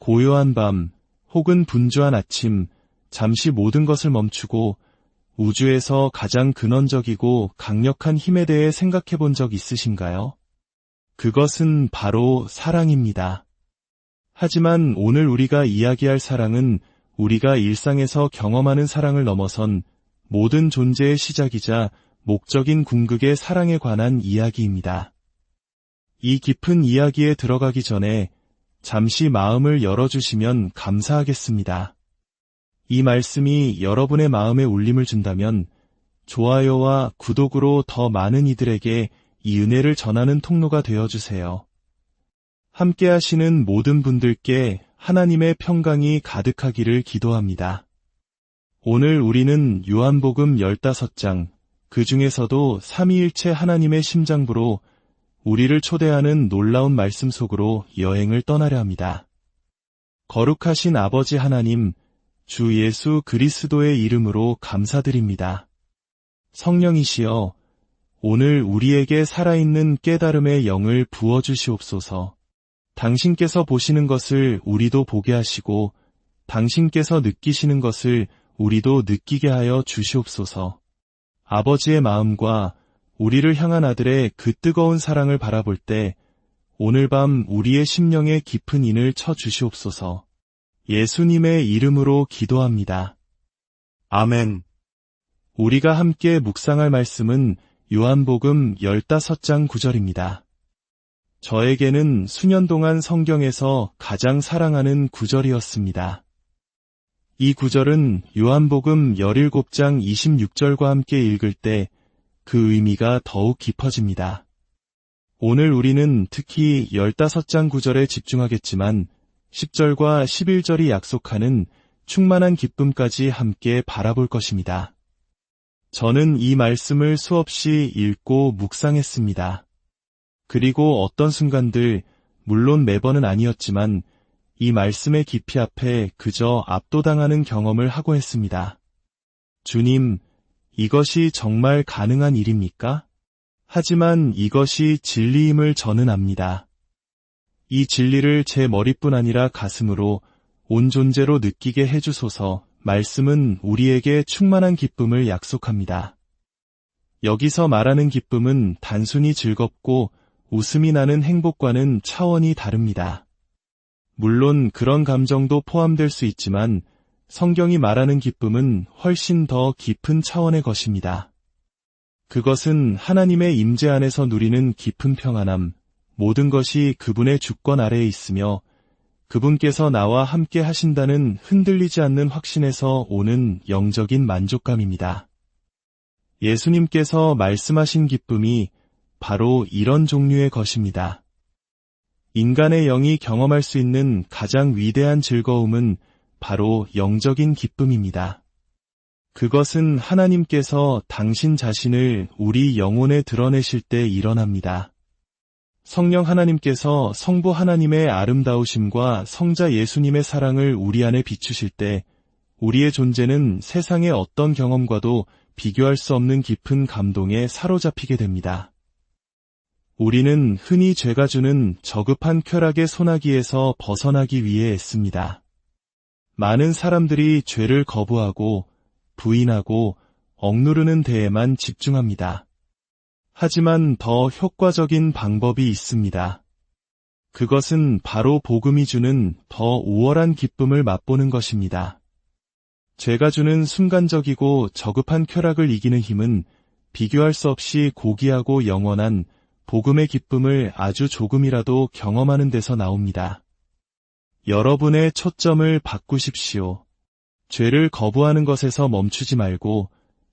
고요한 밤 혹은 분주한 아침 잠시 모든 것을 멈추고 우주에서 가장 근원적이고 강력한 힘에 대해 생각해 본 적 있으신가요? 그것은 바로 사랑입니다. 하지만 오늘 우리가 이야기할 사랑은 우리가 일상에서 경험하는 사랑을 넘어선 모든 존재의 시작이자 목적인 궁극의 사랑에 관한 이야기입니다. 이 깊은 이야기에 들어가기 전에 잠시 마음을 열어주시면 감사하겠습니다. 이 말씀이 여러분의 마음에 울림을 준다면 좋아요와 구독으로 더 많은 이들에게 이 은혜를 전하는 통로가 되어주세요. 함께 하시는 모든 분들께 하나님의 평강이 가득하기를 기도합니다. 오늘 우리는 요한복음 15장, 그 중에서도 삼위일체 하나님의 심장부로 우리를 초대하는 놀라운 말씀 속으로 여행을 떠나려 합니다. 거룩하신 아버지 하나님, 주 예수 그리스도의 이름으로 감사드립니다. 성령이시여, 오늘 우리에게 살아있는 깨달음의 영을 부어주시옵소서. 당신께서 보시는 것을 우리도 보게 하시고, 당신께서 느끼시는 것을 우리도 느끼게 하여 주시옵소서. 아버지의 마음과 우리를 향한 아들의 그 뜨거운 사랑을 바라볼 때 오늘 밤 우리의 심령에 깊은 인을 쳐 주시옵소서. 예수님의 이름으로 기도합니다. 아멘. 우리가 함께 묵상할 말씀은 요한복음 15장 9절입니다. 저에게는 수년 동안 성경에서 가장 사랑하는 구절이었습니다. 이 구절은 요한복음 17장 26절과 함께 읽을 때 그 의미가 더욱 깊어집니다. 오늘 우리는 특히 15장 구절에 집중하겠지만 10절과 11절이 약속하는 충만한 기쁨까지 함께 바라볼 것입니다. 저는 이 말씀을 수없이 읽고 묵상했습니다. 그리고 어떤 순간들, 물론 매번은 아니었지만 이 말씀의 깊이 앞에 그저 압도당하는 경험을 하고 했습니다. 주님, 이것이 정말 가능한 일입니까? 하지만 이것이 진리임을 저는 압니다. 이 진리를 제 머리뿐 아니라 가슴으로 온 존재로 느끼게 해주소서 말씀은 우리에게 충만한 기쁨을 약속합니다. 여기서 말하는 기쁨은 단순히 즐겁고 웃음이 나는 행복과는 차원이 다릅니다. 물론 그런 감정도 포함될 수 있지만 성경이 말하는 기쁨은 훨씬 더 깊은 차원의 것입니다. 그것은 하나님의 임재 안에서 누리는 깊은 평안함, 모든 것이 그분의 주권 아래에 있으며 그분께서 나와 함께 하신다는 흔들리지 않는 확신에서 오는 영적인 만족감입니다. 예수님께서 말씀하신 기쁨이 바로 이런 종류의 것입니다. 인간의 영이 경험할 수 있는 가장 위대한 즐거움은 바로 영적인 기쁨입니다. 그것은 하나님께서 당신 자신을 우리 영혼에 드러내실 때 일어납니다. 성령 하나님께서 성부 하나님의 아름다우심과 성자 예수님의 사랑을 우리 안에 비추실 때 우리의 존재는 세상의 어떤 경험과도 비교할 수 없는 깊은 감동에 사로잡히게 됩니다. 우리는 흔히 죄가 주는 저급한 쾌락의 소나기에서 벗어나기 위해 애씁니다. 많은 사람들이 죄를 거부하고 부인하고 억누르는 데에만 집중합니다. 하지만 더 효과적인 방법이 있습니다. 그것은 바로 복음이 주는 더 우월한 기쁨을 맛보는 것입니다. 죄가 주는 순간적이고 저급한 쾌락을 이기는 힘은 비교할 수 없이 고귀하고 영원한 복음의 기쁨을 아주 조금이라도 경험하는 데서 나옵니다. 여러분의 초점을 바꾸십시오. 죄를 거부하는 것에서 멈추지 말고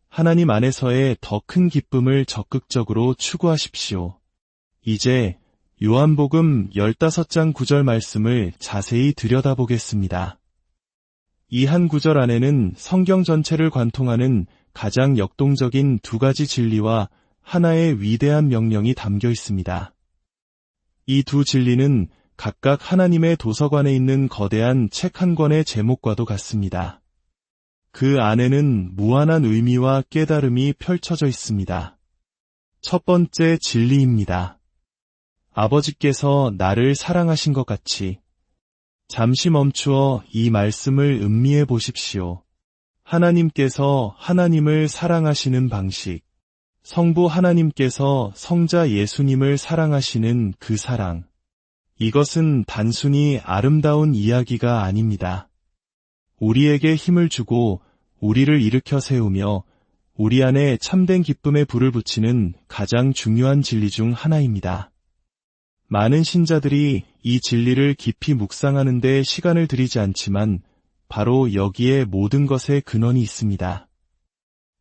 하나님 안에서의 더 큰 기쁨을 적극적으로 추구하십시오. 이제 요한복음 15장 9절 말씀을 자세히 들여다보겠습니다. 이 한 구절 안에는 성경 전체를 관통하는 가장 역동적인 두 가지 진리와 하나의 위대한 명령이 담겨 있습니다. 이 두 진리는 각각 하나님의 도서관에 있는 거대한 책 한 권의 제목과도 같습니다. 그 안에는 무한한 의미와 깨달음이 펼쳐져 있습니다. 첫 번째 진리입니다. 아버지께서 나를 사랑하신 것 같이 잠시 멈추어 이 말씀을 음미해 보십시오. 하나님께서 하나님을 사랑하시는 방식, 성부 하나님께서 성자 예수님을 사랑하시는 그 사랑. 이것은 단순히 아름다운 이야기가 아닙니다. 우리에게 힘을 주고 우리를 일으켜 세우며 우리 안에 참된 기쁨의 불을 붙이는 가장 중요한 진리 중 하나입니다. 많은 신자들이 이 진리를 깊이 묵상하는 데 시간을 들이지 않지만 바로 여기에 모든 것의 근원이 있습니다.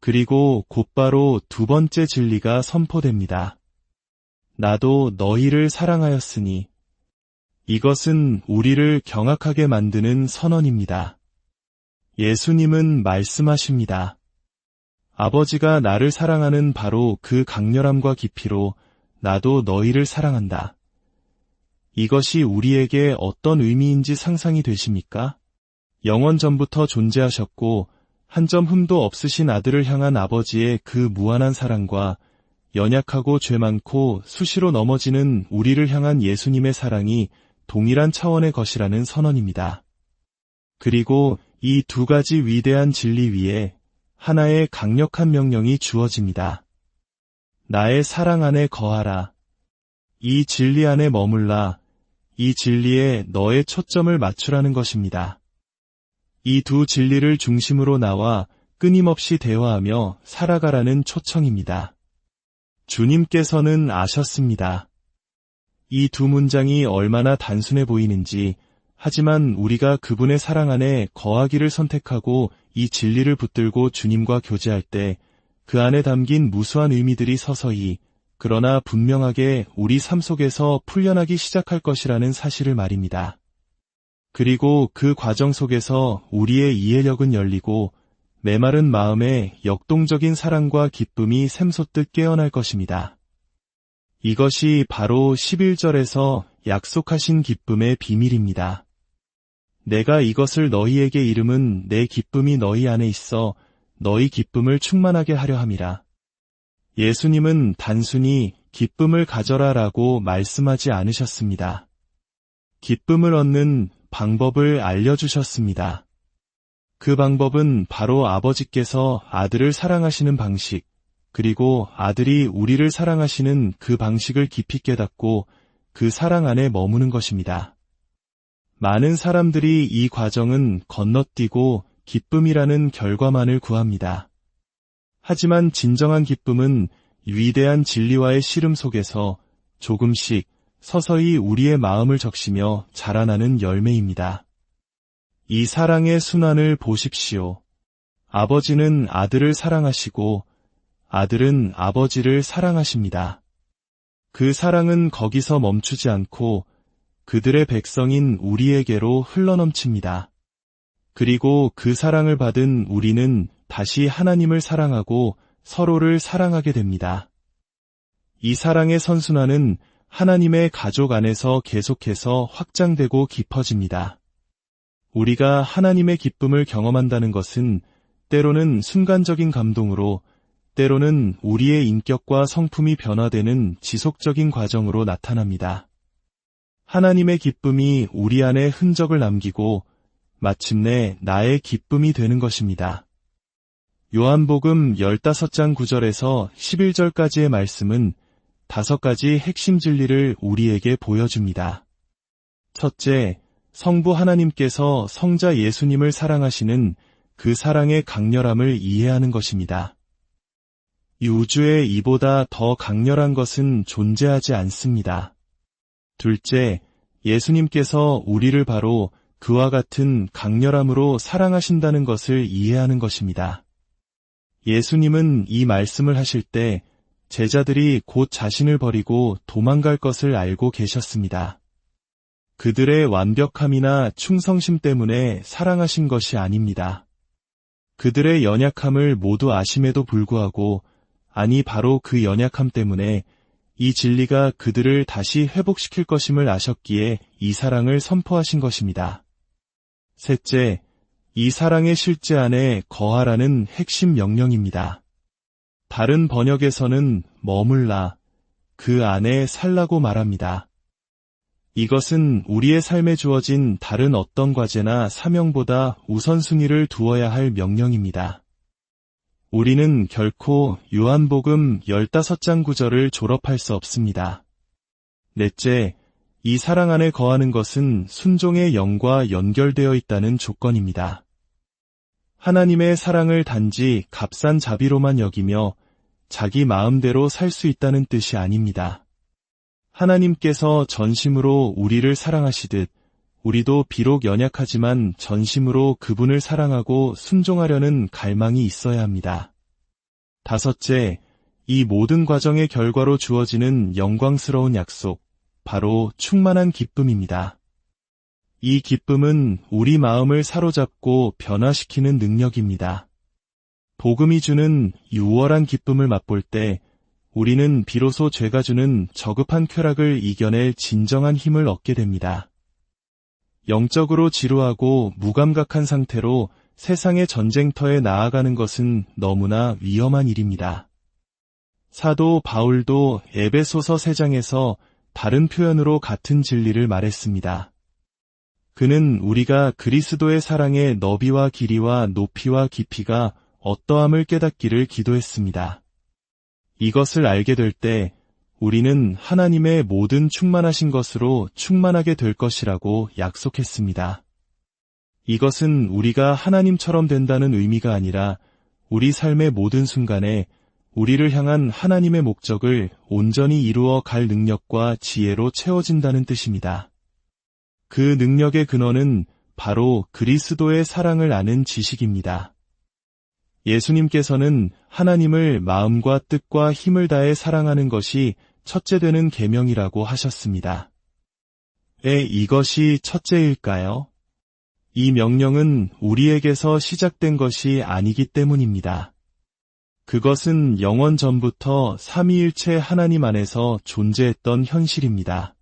그리고 곧바로 두 번째 진리가 선포됩니다. 나도 너희를 사랑하였으니 이것은 우리를 경악하게 만드는 선언입니다. 예수님은 말씀하십니다. 아버지가 나를 사랑하는 바로 그 강렬함과 깊이로 나도 너희를 사랑한다. 이것이 우리에게 어떤 의미인지 상상이 되십니까? 영원 전부터 존재하셨고 한 점 흠도 없으신 아들을 향한 아버지의 그 무한한 사랑과 연약하고 죄 많고 수시로 넘어지는 우리를 향한 예수님의 사랑이 동일한 차원의 것이라는 선언입니다. 그리고 이 두 가지 위대한 진리 위에 하나의 강력한 명령이 주어집니다. 나의 사랑 안에 거하라. 이 진리 안에 머물라. 이 진리에 너의 초점을 맞추라는 것입니다. 이 두 진리를 중심으로 나와 끊임없이 대화하며 살아가라는 초청입니다. 주님께서는 아셨습니다. 이 두 문장이 얼마나 단순해 보이는지, 하지만 우리가 그분의 사랑 안에 거하기를 선택하고 이 진리를 붙들고 주님과 교제할 때 그 안에 담긴 무수한 의미들이 서서히 그러나 분명하게 우리 삶 속에서 풀려나기 시작할 것이라는 사실을 말입니다. 그리고 그 과정 속에서 우리의 이해력은 열리고 메마른 마음에 역동적인 사랑과 기쁨이 샘솟듯 깨어날 것입니다. 이것이 바로 11절에서 약속하신 기쁨의 비밀입니다. 내가 이것을 너희에게 이름은 내 기쁨이 너희 안에 있어 너희 기쁨을 충만하게 하려 함이라. 예수님은 단순히 기쁨을 가져라 라고 말씀하지 않으셨습니다. 기쁨을 얻는 방법을 알려주셨습니다. 그 방법은 바로 아버지께서 아들을 사랑하시는 방식, 그리고 아들이 우리를 사랑하시는 그 방식을 깊이 깨닫고 그 사랑 안에 머무는 것입니다. 많은 사람들이 이 과정은 건너뛰고 기쁨이라는 결과만을 구합니다. 하지만 진정한 기쁨은 위대한 진리와의 씨름 속에서 조금씩 서서히 우리의 마음을 적시며 자라나는 열매입니다. 이 사랑의 순환을 보십시오. 아버지는 아들을 사랑하시고 아들은 아버지를 사랑하십니다. 그 사랑은 거기서 멈추지 않고 그들의 백성인 우리에게로 흘러넘칩니다. 그리고 그 사랑을 받은 우리는 다시 하나님을 사랑하고 서로를 사랑하게 됩니다. 이 사랑의 선순환은 하나님의 가족 안에서 계속해서 확장되고 깊어집니다. 우리가 하나님의 기쁨을 경험한다는 것은 때로는 순간적인 감동으로 때로는 우리의 인격과 성품이 변화되는 지속적인 과정으로 나타납니다. 하나님의 기쁨이 우리 안에 흔적을 남기고 마침내 나의 기쁨이 되는 것입니다. 요한복음 15장 9절에서 11절까지의 말씀은 다섯 가지 핵심 진리를 우리에게 보여줍니다. 첫째, 성부 하나님께서 성자 예수님을 사랑하시는 그 사랑의 강렬함을 이해하는 것입니다. 이 우주에 이보다 더 강렬한 것은 존재하지 않습니다. 둘째, 예수님께서 우리를 바로 그와 같은 강렬함으로 사랑하신다는 것을 이해하는 것입니다. 예수님은 이 말씀을 하실 때 제자들이 곧 자신을 버리고 도망갈 것을 알고 계셨습니다. 그들의 완벽함이나 충성심 때문에 사랑하신 것이 아닙니다. 그들의 연약함을 모두 아심에도 불구하고 아니 바로 그 연약함 때문에 이 진리가 그들을 다시 회복시킬 것임을 아셨기에 이 사랑을 선포하신 것입니다. 셋째, 이 사랑의 실제 안에 거하라는 핵심 명령입니다. 다른 번역에서는 머물라, 그 안에 살라고 말합니다. 이것은 우리의 삶에 주어진 다른 어떤 과제나 사명보다 우선순위를 두어야 할 명령입니다. 우리는 결코 요한복음 15장 구절을 졸업할 수 없습니다. 넷째, 이 사랑 안에 거하는 것은 순종의 영과 연결되어 있다는 조건입니다. 하나님의 사랑을 단지 값싼 자비로만 여기며 자기 마음대로 살 수 있다는 뜻이 아닙니다. 하나님께서 전심으로 우리를 사랑하시듯 우리도 비록 연약하지만 전심으로 그분을 사랑하고 순종하려는 갈망이 있어야 합니다. 다섯째, 이 모든 과정의 결과로 주어지는 영광스러운 약속, 바로 충만한 기쁨입니다. 이 기쁨은 우리 마음을 사로잡고 변화시키는 능력입니다. 복음이 주는 유월한 기쁨을 맛볼 때 우리는 비로소 죄가 주는 저급한 쾌락을 이겨낼 진정한 힘을 얻게 됩니다. 영적으로 지루하고 무감각한 상태로 세상의 전쟁터에 나아가는 것은 너무나 위험한 일입니다. 사도 바울도 에베소서 3장에서 다른 표현으로 같은 진리를 말했습니다. 그는 우리가 그리스도의 사랑의 너비와 길이와 높이와 깊이가 어떠함을 깨닫기를 기도했습니다. 이것을 알게 될 때 우리는 하나님의 모든 충만하신 것으로 충만하게 될 것이라고 약속했습니다. 이것은 우리가 하나님처럼 된다는 의미가 아니라 우리 삶의 모든 순간에 우리를 향한 하나님의 목적을 온전히 이루어 갈 능력과 지혜로 채워진다는 뜻입니다. 그 능력의 근원은 바로 그리스도의 사랑을 아는 지식입니다. 예수님께서는 하나님을 마음과 뜻과 힘을 다해 사랑하는 것이 첫째 되는 계명이라고 하셨습니다. 에 이것이 첫째일까요? 이 명령은 우리에게서 시작된 것이 아니기 때문입니다. 그것은 영원 전부터 삼위일체 하나님 안에서 존재했던 현실입니다.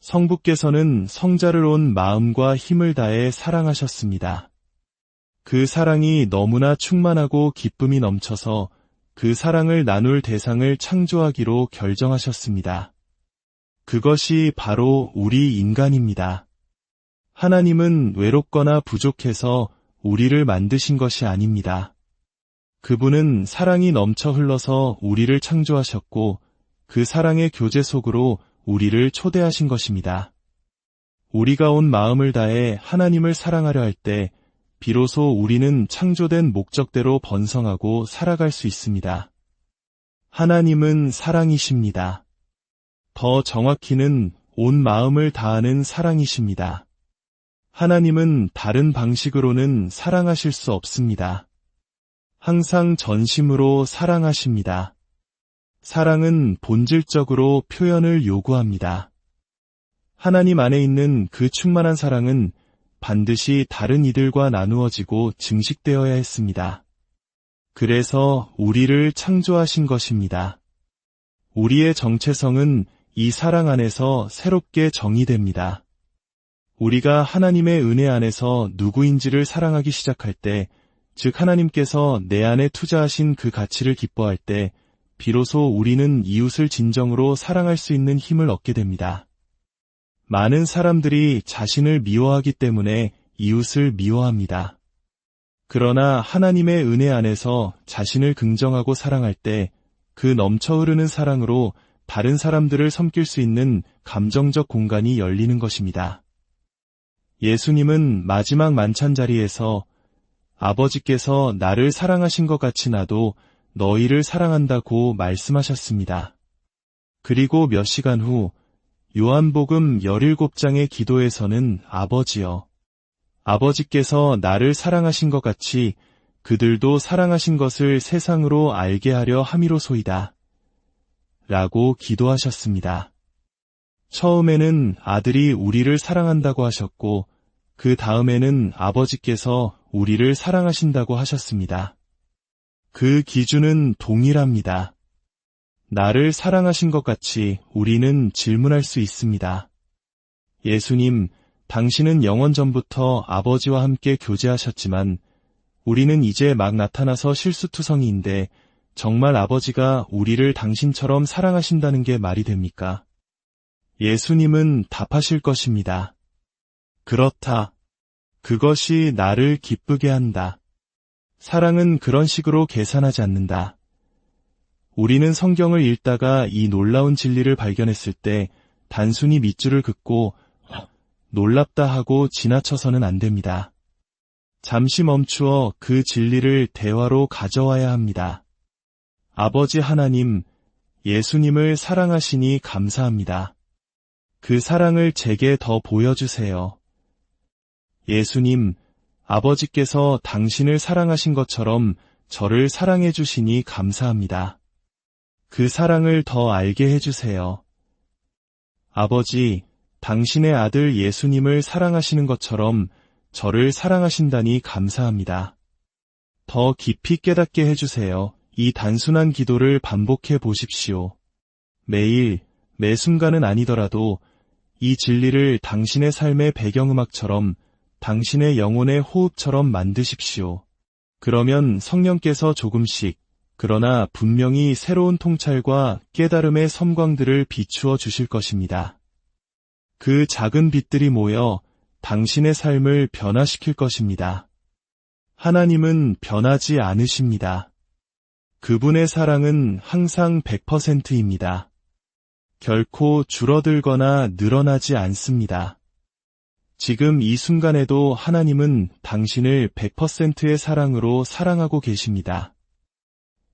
성부께서는 성자를 온 마음과 힘을 다해 사랑하셨습니다. 그 사랑이 너무나 충만하고 기쁨이 넘쳐서 그 사랑을 나눌 대상을 창조하기로 결정하셨습니다. 그것이 바로 우리 인간입니다. 하나님은 외롭거나 부족해서 우리를 만드신 것이 아닙니다. 그분은 사랑이 넘쳐 흘러서 우리를 창조하셨고 그 사랑의 교제 속으로 우리를 초대하신 것입니다. 우리가 온 마음을 다해 하나님을 사랑하려 할때 비로소 우리는 창조된 목적대로 번성하고 살아갈 수 있습니다. 하나님은 사랑이십니다. 더 정확히는 온 마음을 다하는 사랑이십니다. 하나님은 다른 방식으로는 사랑하실 수 없습니다. 항상 전심으로 사랑하십니다. 사랑은 본질적으로 표현을 요구합니다. 하나님 안에 있는 그 충만한 사랑은 반드시 다른 이들과 나누어지고 증식되어야 했습니다. 그래서 우리를 창조하신 것입니다. 우리의 정체성은 이 사랑 안에서 새롭게 정의됩니다. 우리가 하나님의 은혜 안에서 누구인지를 사랑하기 시작할 때, 즉 하나님께서 내 안에 투자하신 그 가치를 기뻐할 때, 비로소 우리는 이웃을 진정으로 사랑할 수 있는 힘을 얻게 됩니다. 많은 사람들이 자신을 미워하기 때문에 이웃을 미워합니다. 그러나 하나님의 은혜 안에서 자신을 긍정하고 사랑할 때 그 넘쳐 흐르는 사랑으로 다른 사람들을 섬길 수 있는 감정적 공간이 열리는 것입니다. 예수님은 마지막 만찬 자리에서 아버지께서 나를 사랑하신 것 같이 나도 너희를 사랑한다고 말씀하셨습니다. 그리고 몇 시간 후 요한복음 17장의 기도에서는 아버지여. 아버지께서 나를 사랑하신 것 같이 그들도 사랑하신 것을 세상으로 알게 하려 함이로소이다. 라고 기도하셨습니다. 처음에는 아들이 우리를 사랑한다고 하셨고, 그 다음에는 아버지께서 우리를 사랑하신다고 하셨습니다. 그 기준은 동일합니다. 나를 사랑하신 것 같이 우리는 질문할 수 있습니다. 예수님, 당신은 영원 전부터 아버지와 함께 교제하셨지만 우리는 이제 막 나타나서 실수투성이인데 정말 아버지가 우리를 당신처럼 사랑하신다는 게 말이 됩니까? 예수님은 답하실 것입니다. 그렇다. 그것이 나를 기쁘게 한다. 사랑은 그런 식으로 계산하지 않는다. 우리는 성경을 읽다가 이 놀라운 진리를 발견했을 때 단순히 밑줄을 긋고 놀랍다 하고 지나쳐서는 안 됩니다. 잠시 멈추어 그 진리를 대화로 가져와야 합니다. 아버지 하나님, 예수님을 사랑하시니 감사합니다. 그 사랑을 제게 더 보여주세요. 예수님, 아버지께서 당신을 사랑하신 것처럼 저를 사랑해 주시니 감사합니다. 그 사랑을 더 알게 해주세요. 아버지, 당신의 아들 예수님을 사랑하시는 것처럼 저를 사랑하신다니 감사합니다. 더 깊이 깨닫게 해주세요. 이 단순한 기도를 반복해 보십시오. 매일, 매 순간은 아니더라도 이 진리를 당신의 삶의 배경음악처럼 당신의 영혼의 호흡처럼 만드십시오. 그러면 성령께서 조금씩, 그러나 분명히 새로운 통찰과 깨달음의 섬광들을 비추어 주실 것입니다. 그 작은 빛들이 모여 당신의 삶을 변화시킬 것입니다. 하나님은 변하지 않으십니다. 그분의 사랑은 항상 100%입니다. 결코 줄어들거나 늘어나지 않습니다. 지금 이 순간에도 하나님은 당신을 100%의 사랑으로 사랑하고 계십니다.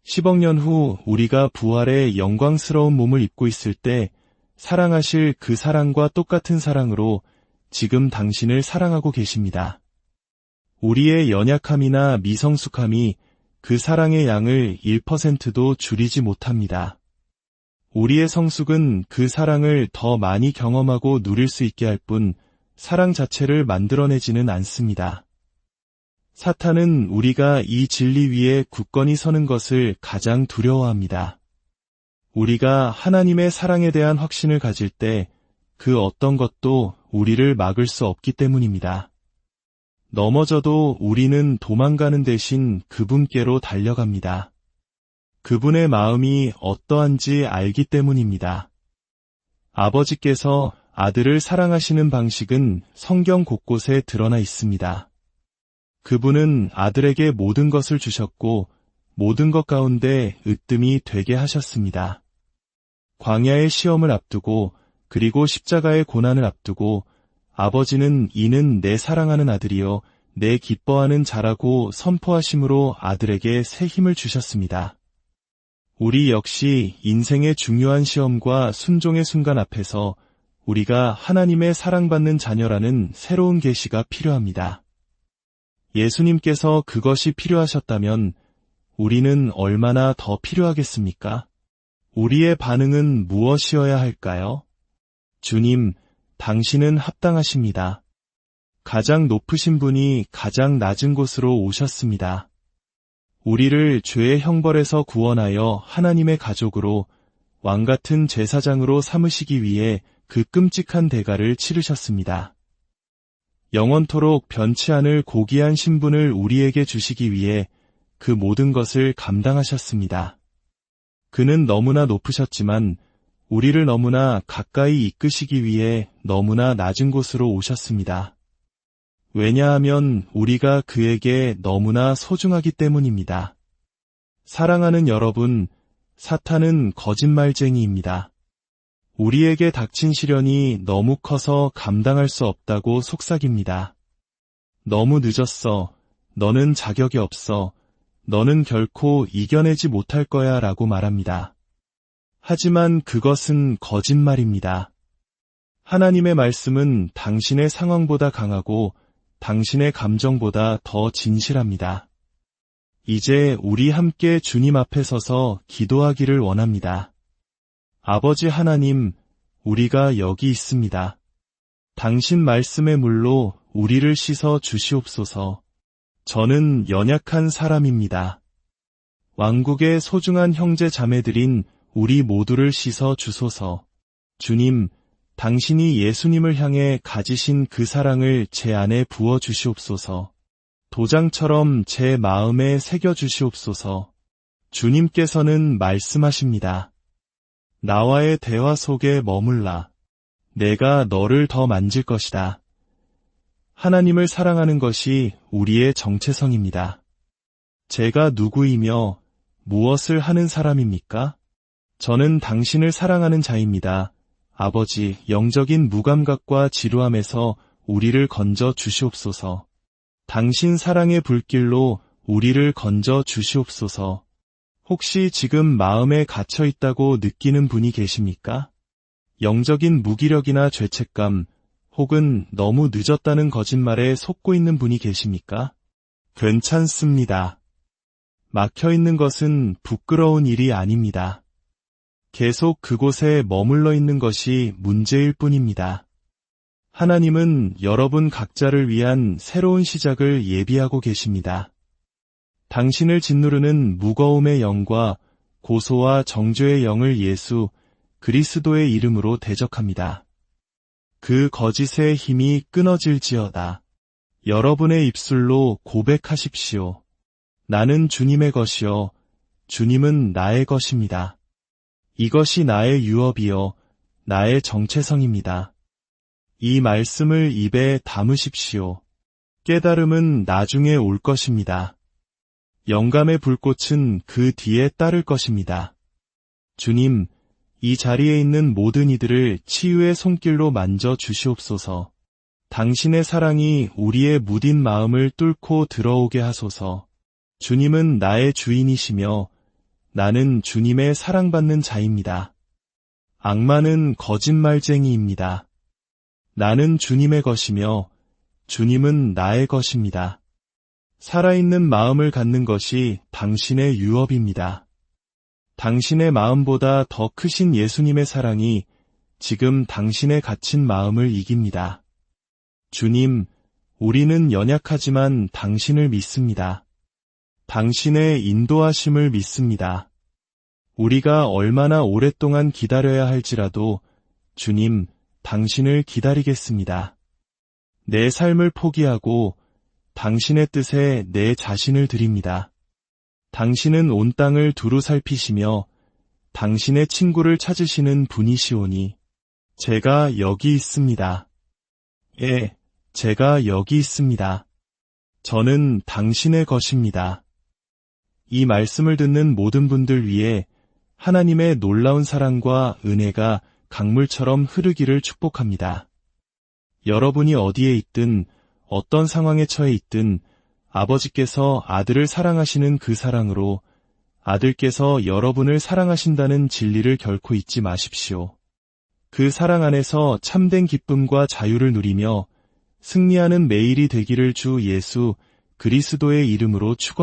10억 년 후 우리가 부활의 영광스러운 몸을 입고 있을 때 사랑하실 그 사랑과 똑같은 사랑으로 지금 당신을 사랑하고 계십니다. 우리의 연약함이나 미성숙함이 그 사랑의 양을 1%도 줄이지 못합니다. 우리의 성숙은 그 사랑을 더 많이 경험하고 누릴 수 있게 할 뿐 사랑 자체를 만들어내지는 않습니다. 사탄은 우리가 이 진리 위에 굳건히 서는 것을 가장 두려워합니다. 우리가 하나님의 사랑에 대한 확신을 가질 때 그 어떤 것도 우리를 막을 수 없기 때문입니다. 넘어져도 우리는 도망가는 대신 그분께로 달려갑니다. 그분의 마음이 어떠한지 알기 때문입니다. 아버지께서 아들을 사랑하시는 방식은 성경 곳곳에 드러나 있습니다. 그분은 아들에게 모든 것을 주셨고 모든 것 가운데 으뜸이 되게 하셨습니다. 광야의 시험을 앞두고 그리고 십자가의 고난을 앞두고 아버지는 이는 내 사랑하는 아들이요 내 기뻐하는 자라고 선포하심으로 아들에게 새 힘을 주셨습니다. 우리 역시 인생의 중요한 시험과 순종의 순간 앞에서 우리가 하나님의 사랑받는 자녀라는 새로운 계시가 필요합니다. 예수님께서 그것이 필요하셨다면 우리는 얼마나 더 필요하겠습니까? 우리의 반응은 무엇이어야 할까요? 주님, 당신은 합당하십니다. 가장 높으신 분이 가장 낮은 곳으로 오셨습니다. 우리를 죄의 형벌에서 구원하여 하나님의 가족으로 왕 같은 제사장으로 삼으시기 위해 그 끔찍한 대가를 치르셨습니다. 영원토록 변치 않을 고귀한 신분을 우리에게 주시기 위해 그 모든 것을 감당하셨습니다. 그는 너무나 높으셨지만 우리를 너무나 가까이 이끄시기 위해 너무나 낮은 곳으로 오셨습니다. 왜냐하면 우리가 그에게 너무나 소중하기 때문입니다. 사랑하는 여러분, 사탄은 거짓말쟁이입니다. 우리에게 닥친 시련이 너무 커서 감당할 수 없다고 속삭입니다. 너무 늦었어. 너는 자격이 없어. 너는 결코 이겨내지 못할 거야 라고 말합니다. 하지만 그것은 거짓말입니다. 하나님의 말씀은 당신의 상황보다 강하고 당신의 감정보다 더 진실합니다. 이제 우리 함께 주님 앞에 서서 기도하기를 원합니다. 아버지 하나님, 우리가 여기 있습니다. 당신 말씀의 물로 우리를 씻어 주시옵소서. 저는 연약한 사람입니다. 왕국의 소중한 형제 자매들인 우리 모두를 씻어 주소서. 주님, 당신이 예수님을 향해 가지신 그 사랑을 제 안에 부어 주시옵소서. 도장처럼 제 마음에 새겨 주시옵소서. 주님께서는 말씀하십니다. 나와의 대화 속에 머물라. 내가 너를 더 만질 것이다. 하나님을 사랑하는 것이 우리의 정체성입니다. 제가 누구이며 무엇을 하는 사람입니까? 저는 당신을 사랑하는 자입니다. 아버지, 영적인 무감각과 지루함에서 우리를 건져 주시옵소서. 당신 사랑의 불길로 우리를 건져 주시옵소서. 혹시 지금 마음에 갇혀 있다고 느끼는 분이 계십니까? 영적인 무기력이나 죄책감, 혹은 너무 늦었다는 거짓말에 속고 있는 분이 계십니까? 괜찮습니다. 막혀 있는 것은 부끄러운 일이 아닙니다. 계속 그곳에 머물러 있는 것이 문제일 뿐입니다. 하나님은 여러분 각자를 위한 새로운 시작을 예비하고 계십니다. 당신을 짓누르는 무거움의 영과 고소와 정죄의 영을 예수 그리스도의 이름으로 대적합니다. 그 거짓의 힘이 끊어질지어다. 여러분의 입술로 고백하십시오. 나는 주님의 것이요. 주님은 나의 것입니다. 이것이 나의 유업이요. 나의 정체성입니다. 이 말씀을 입에 담으십시오. 깨달음은 나중에 올 것입니다. 영감의 불꽃은 그 뒤에 따를 것입니다. 주님, 이 자리에 있는 모든 이들을 치유의 손길로 만져 주시옵소서. 당신의 사랑이 우리의 무딘 마음을 뚫고 들어오게 하소서. 주님은 나의 주인이시며 나는 주님의 사랑받는 자입니다. 악마는 거짓말쟁이입니다. 나는 주님의 것이며 주님은 나의 것입니다. 살아있는 마음을 갖는 것이 당신의 유업입니다. 당신의 마음보다 더 크신 예수님의 사랑이 지금 당신의 갇힌 마음을 이깁니다. 주님, 우리는 연약하지만 당신을 믿습니다. 당신의 인도하심을 믿습니다. 우리가 얼마나 오랫동안 기다려야 할지라도 주님, 당신을 기다리겠습니다. 내 삶을 포기하고 당신의 뜻에 내 자신을 드립니다. 당신은 온 땅을 두루 살피시며 당신의 친구를 찾으시는 분이시오니 제가 여기 있습니다. 예, 제가 여기 있습니다. 저는 당신의 것입니다. 이 말씀을 듣는 모든 분들 위해 하나님의 놀라운 사랑과 은혜가 강물처럼 흐르기를 축복합니다. 여러분이 어디에 있든 어떤 상황에 처해 있든 아버지께서 아들을 사랑하시는 그 사랑으로 아들께서 여러분을 사랑하신다는 진리를 결코 잊지 마십시오. 그 사랑 안에서 참된 기쁨과 자유를 누리며 승리하는 매일이 되기를 주 예수 그리스도의 이름으로 축원합니다.